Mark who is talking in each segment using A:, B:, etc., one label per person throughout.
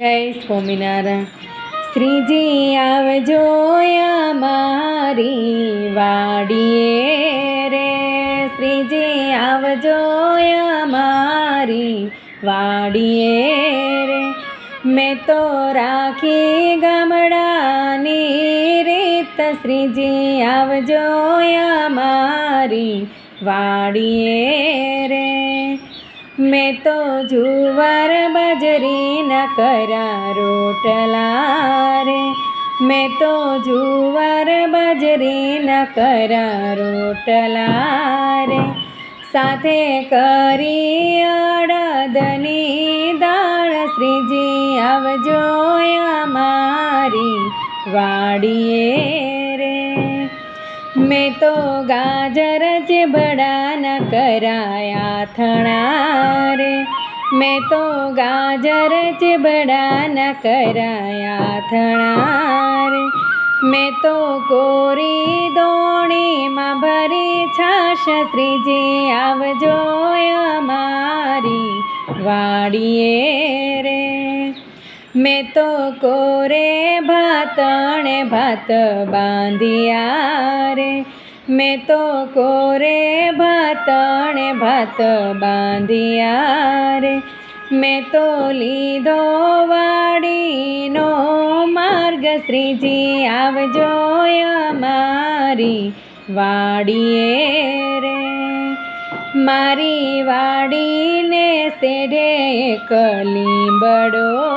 A: જય સ્વામિનારાયણ. શ્રીજી આવજો અમારી વાડીએ રે. શ્રીજી આવજો અમારી વાડીએ રે. મેં તો રાખી ગામડાની રીત. શ્રીજી આવજો અમારી વાડીએ મેં તો જુવાર બાજરીના કરા રોટલા રે મેં તો જુવાર બાજરીના કરા રોટલા રે સાથે કરી અડદની દાળ શ્રીજી આવજો મારી વાડીએ. મેં તો ગાજર ચીબડાના કરાયા થણા રે. મેં તો ગાજર ચીબડાના કરાયા થણા રે. મેં તો કોરી દોણીમાં ભરી છાશ શ્રીજી આવજો અમારી વાડીએ રે. મેં તો કોરે ભાતણે ભાત બાંધ્યા રે. મેં તો કોરે ભાતણે ભાત બાંધ્યા રે. મેં તો લીધો વાડીનો માર્ગ, શ્રીજી, આવજો મારી વાડીએ રે. મારી વાડીને સેઢે કલીબડો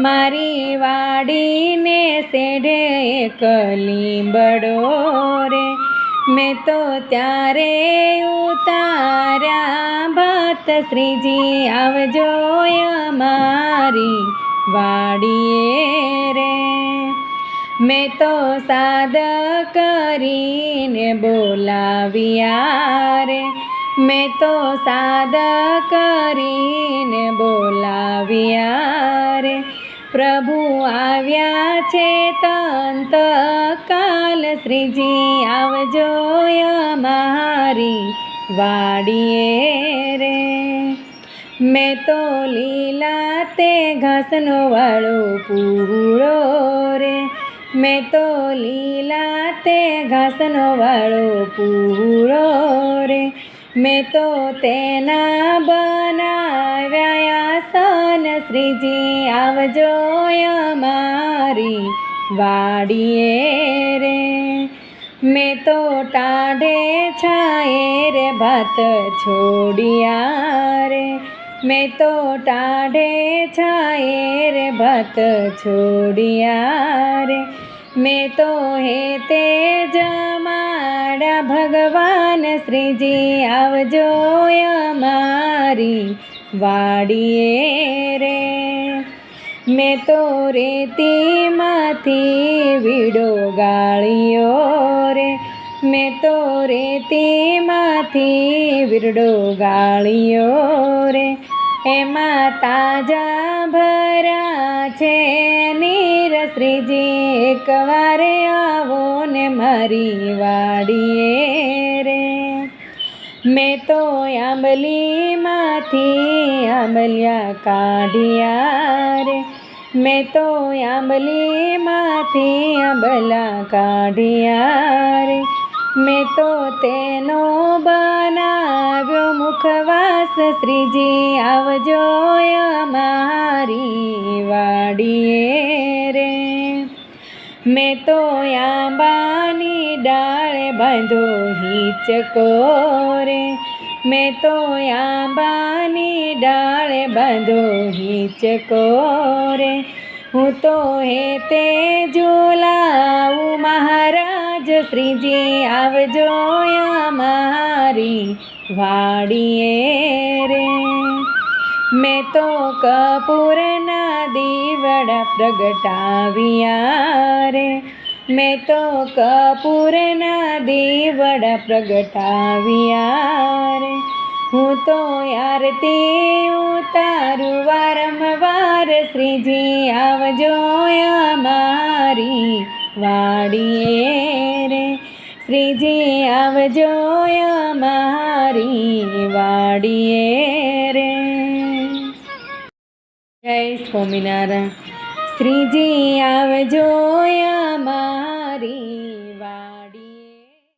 A: મારી વાડીને સેઢે કલીબડો રે. મેં તો ત્યારે ઉતાર્યા ભાત, શ્રીજી, આવજો મારી વાડીએ રે. મેં તો સાદ કરીને બોલાવ્યા રે. મેં તો સાદ કરીને બોલાવ્યા પ્રભુ આવ્યા છે તંત કાલ શ્રીજી આવજો અમારી વાડીએ રે. મેં તો લીલા તે ઘાસનો વાળો પૂરો રે. મેં તો લીલા તે ઘાસનો વાળો પૂરો રે. મેં તો તેના બનાવ્યા આસન શ્રીજી, આવજો અમારી વાડીએ રે. મેં તો ટાઢે છાએ રે, ભાત છોડ્યા રે. મેં તો ટાઢે છાએ રે, ભાત છોડ્યા રે. મેં તો હે તે જમાડા ભગવાન શ્રીજી, આવજો અમારી વાડીએ રે. મેં તો રેતીમાંથી વીડો ગાળ્યો રે. મેં તો રેતીમાંથી વીરડો ગાળ્યો રે. એમાં તાજા ભરા છે નીર શ્રીજી એકવાર આવો ને મારી વાડીએ રે. મેં તો આંબલીમાંથી આંબલિયા કાઢ્યા રે. મેં તો આંબલીમાંથી આંબલા કાઢ્યા રે. મેં તો તેનો બનાવ્યો મુખવાસ. શ્રીજી આવજો અમારી વાડીએ. રે મેં તો આંબાની ડાળે બાંધો હિંચકો મેં તો આંબાની ડાળે બાંધો હિંચકો હું તો હે તે ઝુલાવું, મહારાજ શ્રીજી, આવજો મારી વાડીએ રે. મેં તો કપૂરના દીવડા પ્રગટાવ્યા રે. મેં તો કપૂરના દીવડા પ્રગટાવ્યા રે. હું તો આરતી ઉતારું, વારંવાર શ્રીજી આવજો મારી વાડીએ રે. શ્રીજી આવજો મારી વાડીએ રે. જય સ્વામિનારાયણ. શ્રીજી આવજો મારી